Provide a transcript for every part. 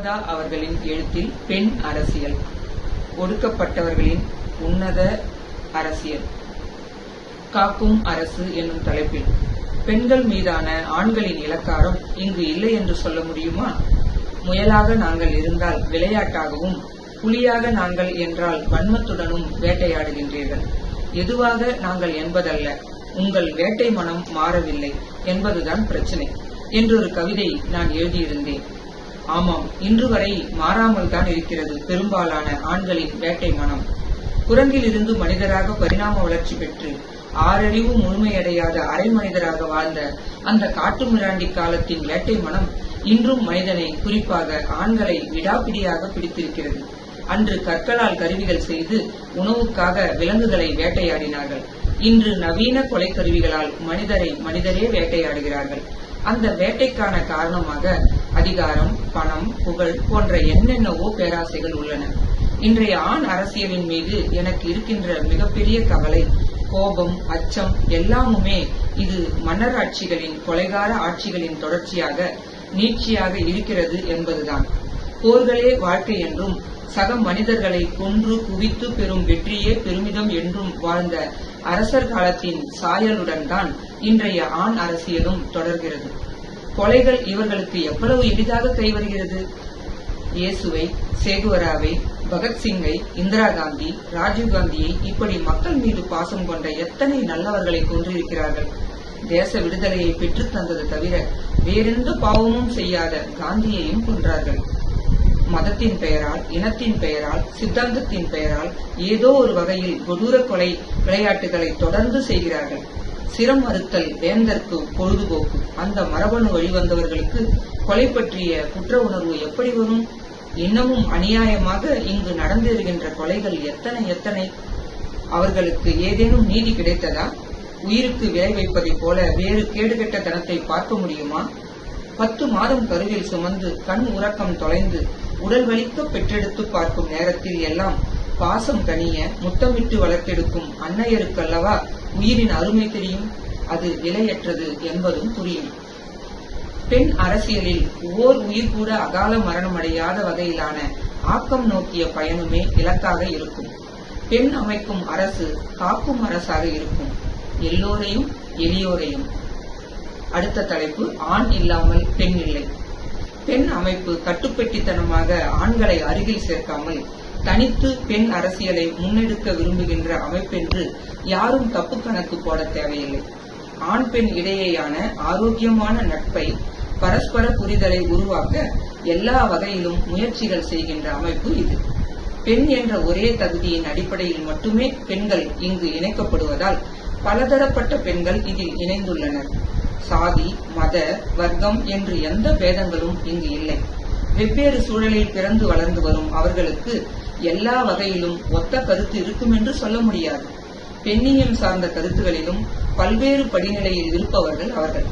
நர்மதா அவர்களின் எழுத்தில் பெண் அரசியல் ஒடுக்கப்பட்டவர்களின் உன்னத அரசியல். காக்கும் அரசு என்னும் தலைப்பில் பெண்கள் மீதான ஆண்களின் இலக்காரம் இங்கு இல்லை என்று சொல்ல முடியுமா? முயலாக நாங்கள் இருந்தால் விளையாட்டாகவும் புலியாக நாங்கள் என்றால் வன்மத்துடனும் வேட்டையாடுகின்றீர்கள். எதுவாக நாங்கள் என்பதல்ல உங்கள் வேட்டை மனம் மாறவில்லை என்பதுதான் பிரச்சனை என்றொரு கவிதை நான் எழுதியிருந்தேன். ஆமாம் இன்று வரை மாறாமல் தான் இருக்கிறது பெரும்பாலான ஆண்களின் வேட்டை மனம். குரங்கிலிருந்து மனிதராக பரிணாம வளர்ச்சி பெற்று ஆறறிவு முழுமையடையாத அரை மனிதராக வாழ்ந்த அந்த காட்டு மிராண்டி காலத்தின் வேட்டை மனம் இன்றும் மனிதனை குறிப்பாக ஆண்களை விடாப்பிடியாக பிடித்திருக்கிறது. அன்று கற்களால் கருவிகள் செய்து உணவுக்காக விலங்குகளை வேட்டையாடினார்கள். இன்று நவீன கொலை கருவிகளால் மனிதரை மனிதரே வேட்டையாடுகிறார்கள். அந்த வேட்டைக்கான காரணமாக அதிகாரம் பணம் புகழ் போன்ற என்னென்னவோ பேராசைகள் உள்ளன. இன்றைய ஆண் அரசியலின் மீது எனக்கு இருக்கின்ற மிகப்பெரிய கவலை கோபம் அச்சம் எல்லாமுமே இது மன்னர் ஆட்சிகளின் கொலைகார ஆட்சிகளின் தொடர்ச்சியாக நீட்சியாக இருக்கிறது என்பதுதான். போர்களே வாழ்க்கை என்றும் சக மனிதர்களை கொன்று குவித்து பெறும் வெற்றியே பெருமிதம் என்றும் வாழ்ந்த அரசர் காலத்தின் சாயலுடன் தான் இன்றைய ஆண் அரசியலும் தொடர்கிறது. கொலைகள் இவர்களுக்கு எவ்வளவு எளிதாக கைவருகிறது இயேசுவை சேகுவராவை பகத்சிங்கை இந்திரா காந்தி ராஜீவ் காந்தியை இப்படி மக்கள் மீது பாசம் கொண்ட எத்தனை நல்லவர்களை கொன்றிருக்கிறார்கள்? தேச விடுதலையை பெற்றுத் தந்தது தவிர வேறெந்த பாவமும் செய்யாத காந்தியையும் கொன்றார்கள். மதத்தின் பெயரால் இனத்தின் பெயரால் சித்தாந்தத்தின் பெயரால் ஏதோ ஒரு வகையில் கொடூர கொலை விளையாட்டுகளை தொடர்ந்து செய்கிறார்கள். சிரம் மறுத்தல் வேந்தற்கு பொழுதுபோக்கு அந்த மரபணு வழிவந்தவர்களுக்கு கொலை பற்றிய குற்ற உணர்வு எப்படி வரும்? இன்னமும் அநியாயமாக இங்கு நடந்தேறுகின்ற கொலைகள் எத்தனை எத்தனை? அவர்களுக்கு ஏதேனும் நீதி கிடைத்ததா? உயிருக்கு விலை வைப்பதைப் போல வேறு கேடுகெட்ட தனத்தை பார்க்க முடியுமா? பத்து மாதம் கருவில் சுமந்து கண் உறக்கம் தொலைந்து உடல் வலிக்க பெற்றெடுத்து பார்க்கும் நேரத்தில் எல்லாம் பாசம் கனிய முத்தமிட்டு வளர்த்தெடுக்கும் அன்னையருக்கல்லவா உயிரின் அருமை தெரியும்? அது விலையற்றது என்பதும் புரியும். பெண் அரசியலில் ஓர் உயிர் கூட அகால மரணமடையாத வகையிலான ஆக்கம் நோக்கிய பயணமே இலக்காக இருக்கும். பெண் அமைக்கும் அரசு காக்கும் அரசாக இருக்கும். எல்லோரையும் எளியோரையும். அடுத்த தலைப்பு ஆண் இல்லாமல் பெண் இல்லை. பெண் அமைப்பு கட்டுப்பெட்டித்தனமாக ஆண்களை அருகில் சேர்க்காமல் தனித்து பெண் அரசியலை முன்னெடுக்க விரும்புகின்ற அமைப்பென்று யாரும் தப்பு கணக்கு போட தேவையில்லை. ஆண் பெண் இடையேயான ஆரோக்கியமான நட்பை பரஸ்பர புரிதலை உருவாக்க எல்லா வகையிலும் முயற்சிகள் செய்கின்ற அமைப்பு இது. பெண் என்ற ஒரே தகுதியின் அடிப்படையில் மட்டுமே பெண்கள் இங்கு இணைக்கப்படுவதால் பலதரப்பட்ட பெண்கள் இதில் இணைந்துள்ளனர். சாதி மத வர்க்கம் என்று எந்த பேதங்களும் இங்கு இல்லை. வெவ்வேறு சூழலில் பிறந்து வளர்ந்து வரும் அவர்களுக்கு எல்லா வகையிலும் ஒத்த கருத்து இருக்கும் என்று சொல்ல முடியாது. பெண்ணியம் சார்ந்த கருத்துகளிலும் பல்வேறு படிநிலையில் இருப்பவர்கள் அவர்கள்.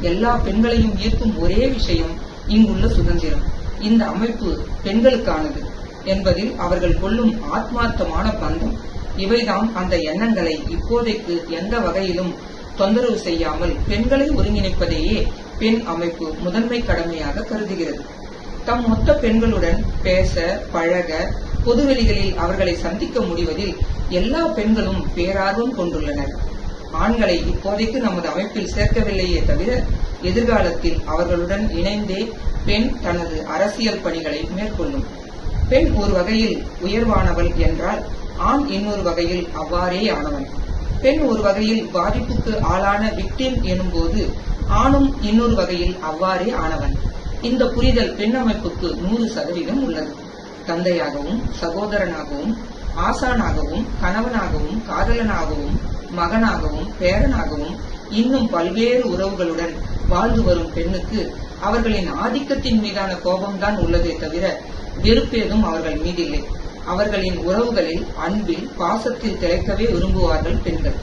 எல்லா பெண்களையும் ஈர்க்கும் ஒரே விஷயம் இங்குள்ள சுதந்திரம். இந்த அமைப்பு பெண்களுக்கானது என்பதில் அவர்கள் கொள்ளும் ஆத்மார்த்தமான பந்தம். இவைதாம் அந்த எண்ணங்களை இப்போதைக்கு எந்த வகையிலும் தொந்தரவு செய்யாமல் பெண்களை ஒருங்கிணைப்பதையே பெண் அமைப்பு முதன்மை கடமையாக கருதுகிறது. தம் மொத்த பெண்களுடன் பேச பழக பொதுவெளிகளில் அவர்களை சந்திக்க முடிவதில் எல்லா பெண்களும் பேரார்வம் கொண்டுள்ளனர். ஆண்களை இப்போதைக்கு நமது அமைப்பில் சேர்க்கவில்லையே தவிர எதிர்காலத்தில் அவர்களுடன் இணைந்தே பெண் தனது அரசியல் பணிகளை மேற்கொள்ளும். பெண் ஒரு வகையில் உயர்வானவள் என்றால் ஆண் இன்னொரு வகையில் அவ்வாறே ஆனவன். பெண் ஒரு வகையில் பாதிப்புக்கு ஆளான விக்டிம் எனும்போது ஆணும் இன்னொரு வகையில் அவ்வாறே ஆனவன். இந்த புரிதல் பெண் அமைப்புக்கு நூறு சதவீதம் உள்ளது. தந்தையாகவும் சகோதரனாகவும் ஆசானாகவும் கணவனாகவும் காதலனாகவும் மகனாகவும் பேரனாகவும் இன்னும் பல்வேறு உறவுகளுடன் வாழ்ந்து வரும் பெண்ணுக்கு அவர்களின் ஆதிக்கத்தின் மீதான கோபம்தான் உள்ளதே தவிர வெறுப்பேதும் அவர்கள் மீதில்லை. அவர்களின் உறவுகளில் அன்பில் பாசத்தில் திளைக்கவே விரும்புவார்கள் பெண்கள்.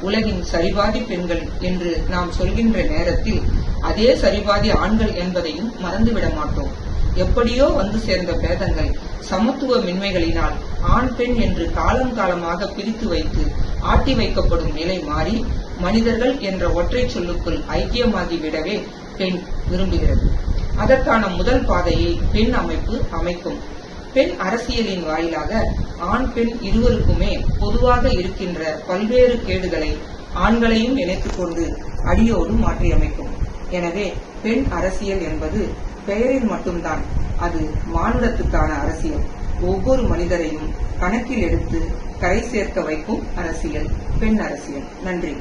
உலகின் சரிபாதி பெண்கள் என்று நாம் சொல்கின்ற நேரத்தில் அதே சரிபாதி ஆண்கள் என்பதையும் மறந்துவிட மாட்டோம். எப்படியோ வந்து சேர்ந்த பேதங்கள் சமத்துவமின்மைகளினால் ஆண் பெண் என்று காலம் காலமாக பிரித்து வைத்து ஆட்டி வைக்கப்படும் நிலை மாறி மனிதர்கள் என்ற ஒற்றை சொல்லுக்குள் ஐக்கியமாகிவிடவே பெண் விரும்புகிறது. அதற்கான முதல் பாதையை பெண் அமைப்பு அமைக்கும். பெண் அரசியலின் வாயிலாக ஆண் பெண் இருவருக்குமே பொதுவாக இருக்கின்ற பல்வேறு கேடுகளை ஆண்களையும் இணைத்துக் கொண்டு அடியோடு மாற்றியமைக்கும். எனவே பெண் அரசியல் என்பது பெயரில் மட்டும்தான். அது மானுடத்துக்கான அரசியல். ஒவ்வொரு மனிதரையும் கணக்கில் எடுத்து கரை சேர்க்க வைக்கும் அரசியல். பெண் அரசியல். நன்றி.